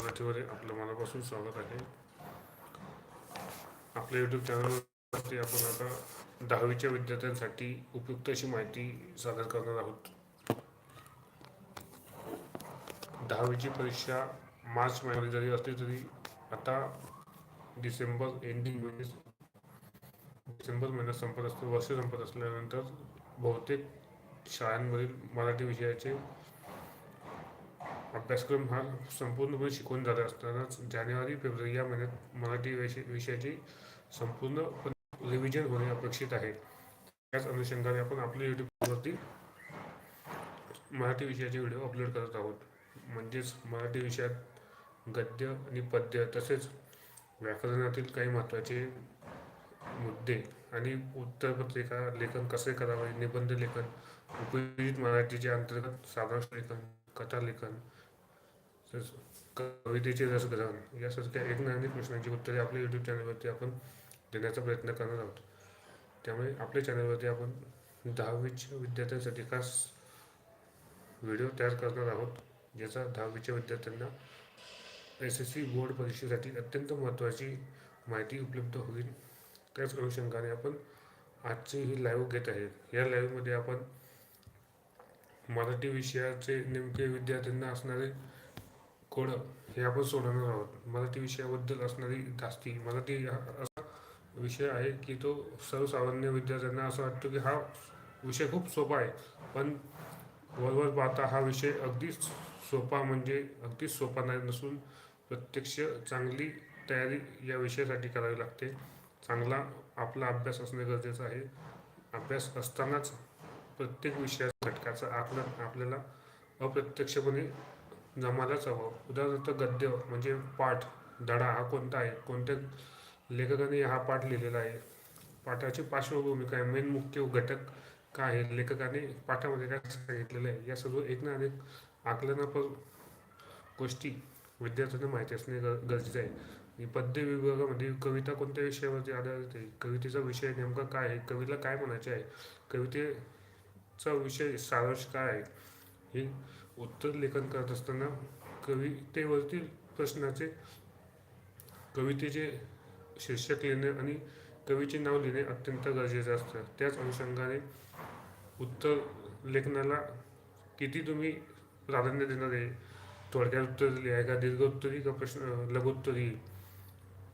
मराठीवर आपलं मनापासून स्वागत आहे. आपल्या यूट्यूब चॅनलवरती आपण आता दहावीच्या विद्यार्थ्यांसाठी उपयुक्त अशी माहिती सादर करणार आहोत. दहावीची परीक्षा मार्च महिन्यात जरी असली तरी आता डिसेंबर एंडिंग म्हणजे डिसेंबर महिन्यात संपत असतो वर्ष संपत असल्यानंतर बहुतेक शाळांमधील मराठी विषयाचे अभ्यासक्रम हा संपूर्णपणे शिकवून झाला असतानाच जानेवारी फेब्रुवारी या महिन्यात मराठी विषय विषयाची संपूर्ण रिव्हिजन होणे अपेक्षित आहे. त्याच अनुषंगाने आपण आपल्या यूट्यूबवरती मराठी विषयाचे व्हिडिओ अपलोड करत आहोत. म्हणजेच मराठी विषयात गद्य आणि पद्य तसेच व्याकरणातील काही महत्त्वाचे मुद्दे आणि उत्तरपत्रिका लेखन कसे करावे निबंध लेखन उपयोजित मराठीच्या अंतर्गत सारांश लेखन कथा लेखन कवितेचे रसग्रहण यासारख्या एक ना अनेक प्रश्नांची उत्तरे आपल्या यूट्यूब चॅनलवरती आपण देण्याचा प्रयत्न करणार आहोत. त्यामुळे आपल्या चॅनलवरती आपण दहावीच्या विद्यार्थ्यांसाठी खास व्हिडिओ तयार करणार आहोत ज्याचा दहावीच्या विद्यार्थ्यांना एस एस सी बोर्ड परीक्षेसाठी अत्यंत महत्त्वाची माहिती उपलब्ध होईल. त्याच अनुषंगाने आपण आजची ही लाईव्ह घेत आहे. या लाईव्हमध्ये आपण मराठी विषयाचे नेमके विद्यार्थ्यांना असणारे कोड हे आपण सोडवणार आहोत. मराठी विषयाबद्दल असणारी धास्ती. मराठी हा असा विषय आहे की तो सर्वसामान्य विद्यार्थ्यांना असं वाटतो की हा विषय खूप सोपा आहे. पण वरवर पाहता हा विषय अगदी सोपा म्हणजे अगदी सोपा नाही नसून प्रत्यक्ष चांगली तयारी या विषयासाठी करावी लागते. चांगला आपला अभ्यास असणे गरजेचं आहे. अभ्यास असतानाच प्रत्येक विषयाच्या घटकाचं आकलन आपल्याला अप्रत्यक्षपणे जमायलाच हवं. उदाहरणार्थ गद्य म्हणजे पाठ धडा हा कोणता आहे? कोणत्या लेखकाने हा पाठ लिहिलेला आहे? पाठाची पार्श्वभूमी काय मेन मुख्य घटक काय आहे? लेखकाने पाठामध्ये काय सांगितलेलं आहे? या सर्व एक ना अनेक आकलनापर गोष्टी विद्यार्थ्यांना माहिती असणे गरजेचं आहे. पद्य विभागामध्ये कविता कोणत्या विषयावरती आधारित आहे? कवितेचा विषय नेमका काय आहे? कवीला काय म्हणायचे आहे? कविते चा विषय सारांश काय आहे? हे उत्तर लेखन करत असताना कवितेवरती प्रश्नाचे कवितेचे शीर्षक लिहिणे आणि कवीचे नाव लिहिणे अत्यंत गरजेचं असतं. त्याच अनुषंगाने उत्तर लेखनाला किती तुम्ही प्राधान्य देणार आहे? थोडक्यात उत्तर आहे का दीर्घ उत्तरी का प्रश्न लघुत्तरी?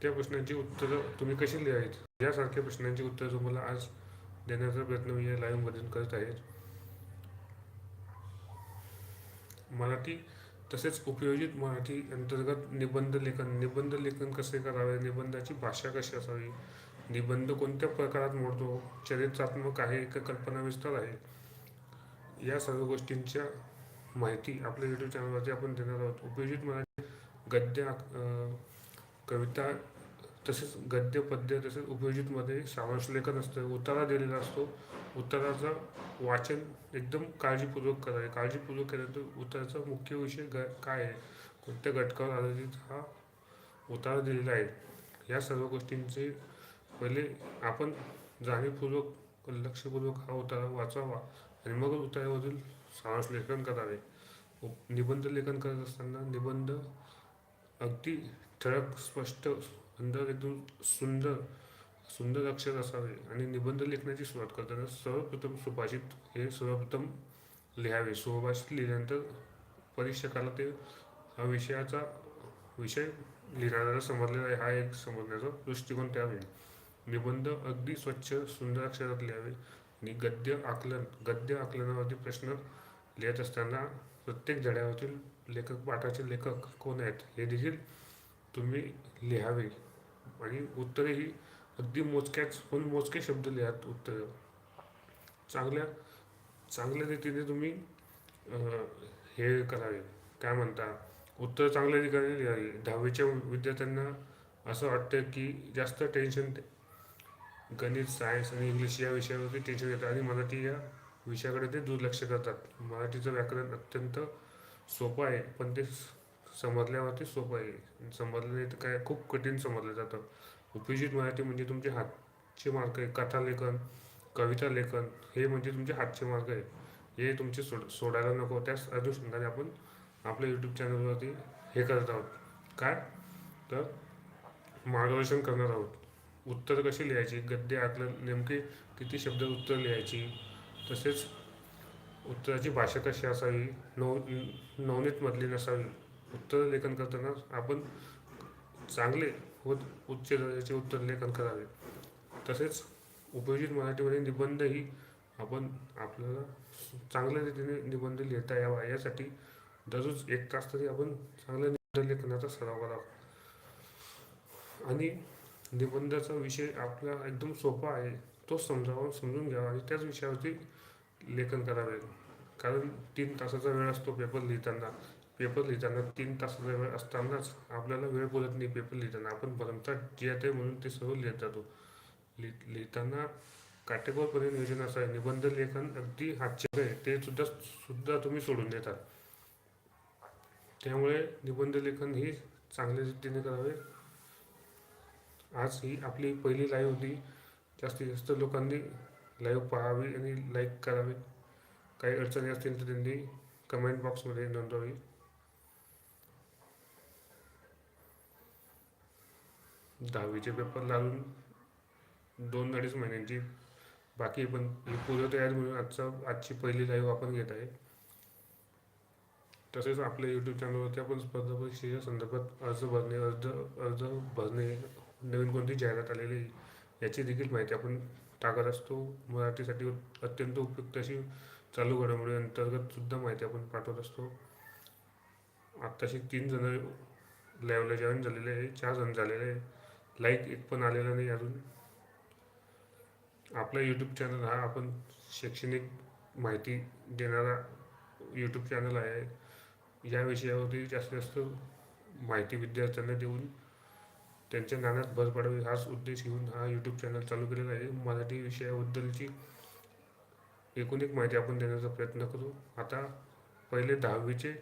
त्या प्रश्नांची उत्तरं तुम्ही कशी लिहायत यासारख्या प्रश्नांची उत्तरं तुम्हाला आज देण्याचा प्रयत्न मी या लाईव्हमधून करत आहेत मराठी तसेच उपयोजित मराठी अंतर्गत निबंध लेखन. निबंध लेखन कसे करावे? निबंधाची भाषा कशी असावी? निबंध कोणत्या प्रकारात मोडतो? चरित्रात्मक आहे का कल्पना विस्तार आहे? या सर्व गोष्टींच्या माहिती आपल्या यूट्यूब चॅनलवरती आपण देणार आहोत. उपयोजित मराठी गद्य कविता तसेच गद्य पद्य तसेच उपयोजितमध्ये सारांश लेखन असतं. उतारा दिलेला असतो. उत्तराचं वाचन एकदम काळजीपूर्वक करावे. काळजीपूर्वक केल्यानंतर उत्तराचा मुख्य विषय ग काय आहे? कोणत्या घटकावर आधारित हा उतारा दिलेला आहे? या सर्व गोष्टींचे पहिले आपण जाणीवपूर्वक लक्षपूर्वक हा उतारा वाचावा आणि मग उतारावरील सारांश लेखन करावे. निबंध लेखन करत असताना निबंध अगदी ठळक स्पष्ट अंदर एकदम सुंदर सुंदर अक्षर असावे आणि निबंध लेखनाची सुरुवात करताना सर्वप्रथम सुभाषित हे सर्वप्रथम लिहावे. सुभाषित लिहिल्यानंतर परीक्षकाला ते हा विषयाचा विषय लिहिणाऱ्याला समजलेला आहे. हा एक समजण्याचा दृष्टिकोन त्यावे निबंध अगदी स्वच्छ सुंदर अक्षरात लिहावे आणि गद्य आकलन गद्य आकलनावरती प्रश्न लिहित असताना प्रत्येक धड्यावरील लेखक पाठाचे लेखक कोण आहेत हे देखील तुम्ही लिहावे. आणि उत्तरेही अगदी मोजक्याच पण मोजके शब्द लिहात उत्तर. चांगल्या चांगल्या रीतीने तुम्ही हे करावे. काय म्हणता? उत्तर चांगल्या ठिकाणी लिहावी. दहावीच्या विद्यार्थ्यांना असं वाटतं की जास्त टेन्शन गणित सायन्स आणि इंग्लिश या विषयावरती टेन्शन येतात आणि मराठी या विषयाकडे ते दुर्लक्ष करतात. मराठीचं व्याकरण अत्यंत सोपं आहे पण ते समजल्यावरती सोपं आहे. समजलं नाही तर काय? खूप कठीण समजलं जातं. उपयोजित मराठी म्हणजे तुमचे हातचे मार्क आहे कथा लेखन कविता लेखन हे म्हणजे तुमचे हातचे मार्क आहे हे तुमचे सोड सोडायला नको. त्याच अनुषंगाने आपण आपल्या यूट्यूब चॅनलवरती हे करत आहोत. काय? तर मार्गदर्शन करणार आहोत. उत्तर कशी लिहायची? गद्य आकलन नेमके किती शब्द उत्तर लिहायची? तसेच उत्तराची भाषा कशी असावी? नव नवनीतमधली नसावी. उत्तर लेखन करताना आपण चांगले व उच्च दर्जाचे उत्तर लेखन करावे. तसेच उपयोजित मराठीमध्ये निबंधही आपण आपल्याला चांगल्या रीतीने निबंध लिहिता यावा. यासाठी दररोज एक तास तरी आपण चांगल्या निबंध लेखनाचा सराव करावा. आणि निबंधाचा विषय आपला एकदम सोपा आहे तो समजावा समजून घ्यावा आणि त्याच विषयावरती लेखन करावे. कारण तीन तासाचा वेळ असतो पेपर लिहिताना. पेपर लिहिताना तीन तास वेळ असतानाच आपल्याला वेळ बोलत नाही पेपर लिहिताना. आपण भरमसाठ जे आहे म्हणून ते सर्व लिहित जातो. लिह लिहिताना काटेकोरपणे नियोजन असं आहे निबंध लेखन अगदी हातचे आहे. ते सुद्धा सुद्धा तुम्ही सोडून देतात. त्यामुळे निबंध लेखन ही चांगल्या रीतीने करावे. आज ही आपली पहिली लाईव्ह होती. जास्तीत जास्त लोकांनी लाईव्ह पाहावी आणि लाईक करावी. काही अडचणी असतील तर त्यांनी कमेंट बॉक्समध्ये नोंदवावी. दहावीचे पेपर लागून दोन अडीच महिन्यांची बाकी पण ही पूर्वतयारी म्हणून आजचा आजची पहिली लाईव्ह आपण घेत आहे. तसेच आपल्या यूट्यूब चॅनलवरती आपण स्पर्धा परीक्षेच्या संदर्भात अर्ज भरणे अर्ज अर्ज भरणे नवीन कोणती जाहिरात आलेली आहे, याची देखील माहिती आपण टाकत असतो. मराठीसाठी अत्यंत उपयुक्त अशी चालू घडामोडी अंतर्गत सुद्धा माहिती आपण पाठवत असतो. आत्ताशी तीन जण लाईव्हला जॉईन झालेले आहे चार जण झालेले आहे. लाईक एक पण आलेला नाही अजून. आपला यूट्यूब चॅनल हा आपण शैक्षणिक माहिती देणारा यूट्यूब चॅनल आहे. या विषयावरती जास्तीत जास्त माहिती विद्यार्थ्यांना देऊन त्यांच्या ज्ञानात भर पडावी हाच उद्देश घेऊन हा यूट्यूब चॅनल चालू केलेला आहे. मराठी विषयाबद्दलची एकूण एक माहिती आपण देण्याचा प्रयत्न करू. आता पहिले दहावीचे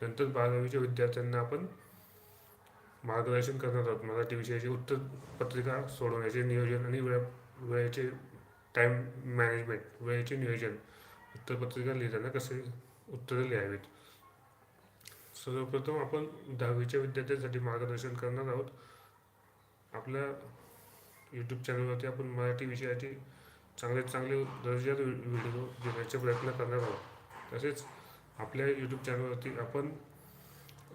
नंतर बारावीच्या विद्यार्थ्यांना आपण मार्गदर्शन करणार आहोत मराठी विषयाची उत्तर पत्रिका सोडवण्याचे नियोजन आणि वेळ वेळेचे टाईम मॅनेजमेंट वेळेचे नियोजन. उत्तरपत्रिका लिहिताना कसे उत्तरं लिहावीत? सर्वप्रथम आपण दहावीच्या विद्यार्थ्यांसाठी मार्गदर्शन करणार आहोत. आपल्या यूट्यूब चॅनलवरती आपण मराठी विषयाचे चांगले चांगले दर्जा व्हिडिओ देण्याचा प्रयत्न करणार आहोत. तसेच आपल्या यूट्यूब चॅनलवरती आपण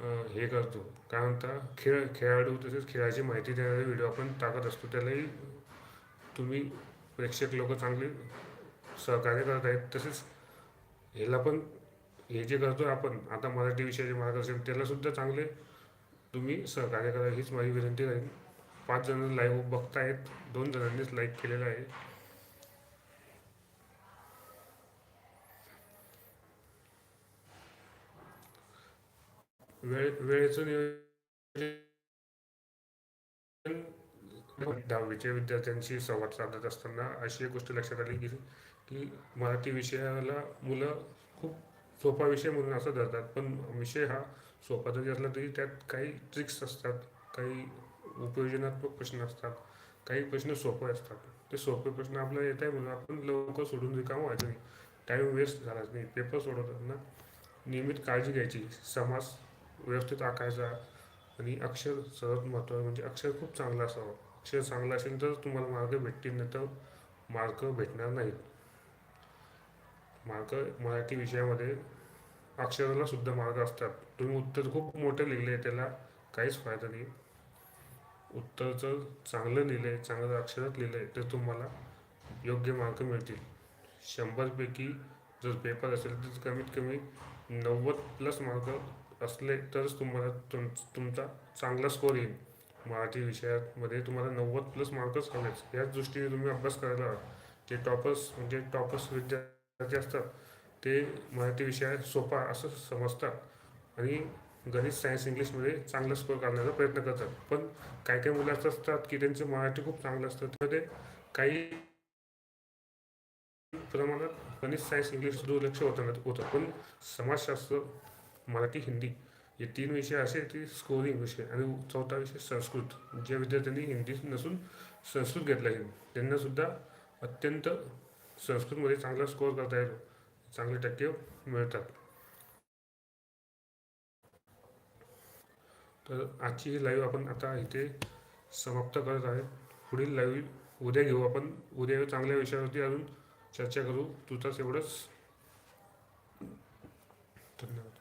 हे करतो. काय म्हणता? खेळ खेळाडू तसेच खेळाची माहिती देणारे व्हिडिओ आपण टाकत असतो. त्यालाही तुम्ही प्रेक्षक लोक चांगले सहकार्य करत आहेत. तसेच ह्याला पण हे जे करतो आपण आता मराठी विषयाचे मार्गदर्शन त्याला सुद्धा चांगले तुम्ही सहकार्य करा. हीच माझी विनंती राहील. पाच जण लाईव्ह बघतायत. दोन जणांनीच लाईक केलेलं आहे. वेळ वेळेचं नियोजन दहावीच्या विद्यार्थ्यांशी संवाद साधत असताना अशी एक गोष्ट लक्षात आली की की मराठी विषयाला मुलं खूप सोपा विषय म्हणून असं धरतात. पण विषय हा सोपा जरी असला तरी त्यात काही ट्रिक्स असतात काही उपयोजनात्मक प्रश्न असतात काही प्रश्न सोपे असतात. ते सोपे प्रश्न आपल्याला येत आहे म्हणून आपण लवकर सोडून रिकाम व्हायचं नाही टाईम वेस्ट झालाच नाही. पेपर सोडवताना नियमित काळजी घ्यायची. समाज व्यवस्थित आखायचा आणि अक्षर सर्वात महत्त्वाचं म्हणजे अक्षर खूप चांगलं असावं. अक्षर चांगलं असेल तर तुम्हाला मार्क भेटतील नाही तर मार्क भेटणार नाहीत. मार्क मराठी विषयामध्ये अक्षराला सुद्धा मार्ग असतात. तुम्ही उत्तर खूप मोठं लिहिले त्याला काहीच फायदा नाही. उत्तर जर चांगलं लिहिलं आहे चांगलं अक्षरात लिहिलं आहे तर तुम्हाला योग्य मार्क मिळतील. शंभरपैकी जर पेपर असेल तर कमीत कमी नव्वद प्लस मार्क असले तरच तुम्हाला तुम तुमचा चांगला स्कोर येईल. मराठी विषयामध्ये तुम्हाला नव्वद प्लस मार्कच हवेच. याच दृष्टीने तुम्ही अभ्यास करायला हवा. जे टॉपर्स म्हणजे टॉपर्स विद्यार्थी असतात ते मराठी विषय सोपा असं समजतात आणि गणित सायन्स इंग्लिशमध्ये चांगला स्कोर करण्याचा प्रयत्न करतात. पण काही काही मुलं असं असतात की त्यांचं मराठी खूप चांगलं असतं त्यामध्ये काही प्रमाणात गणित सायन्स इंग्लिश दुर्लक्ष होतं होतं. पण समाजशास्त्र मराठी हिंदी हे तीन विषय असे की स्कोरिंग विषय आणि चौथा विषय संस्कृत. ज्या विद्यार्थ्यांनी हिंदी नसून संस्कृत घेतला आहे त्यांनासुद्धा अत्यंत संस्कृतमध्ये चांगला स्कोअर करता येतो. चांगले टक्के मिळतात. तर आजची ही लाईव्ह आपण आता इथे समाप्त करत आहे. पुढील लाईव्ह उद्या घेऊ आपण. उद्या चांगल्या विषयावरती अजून चर्चा करू. तुझाच एवढंच. धन्यवाद.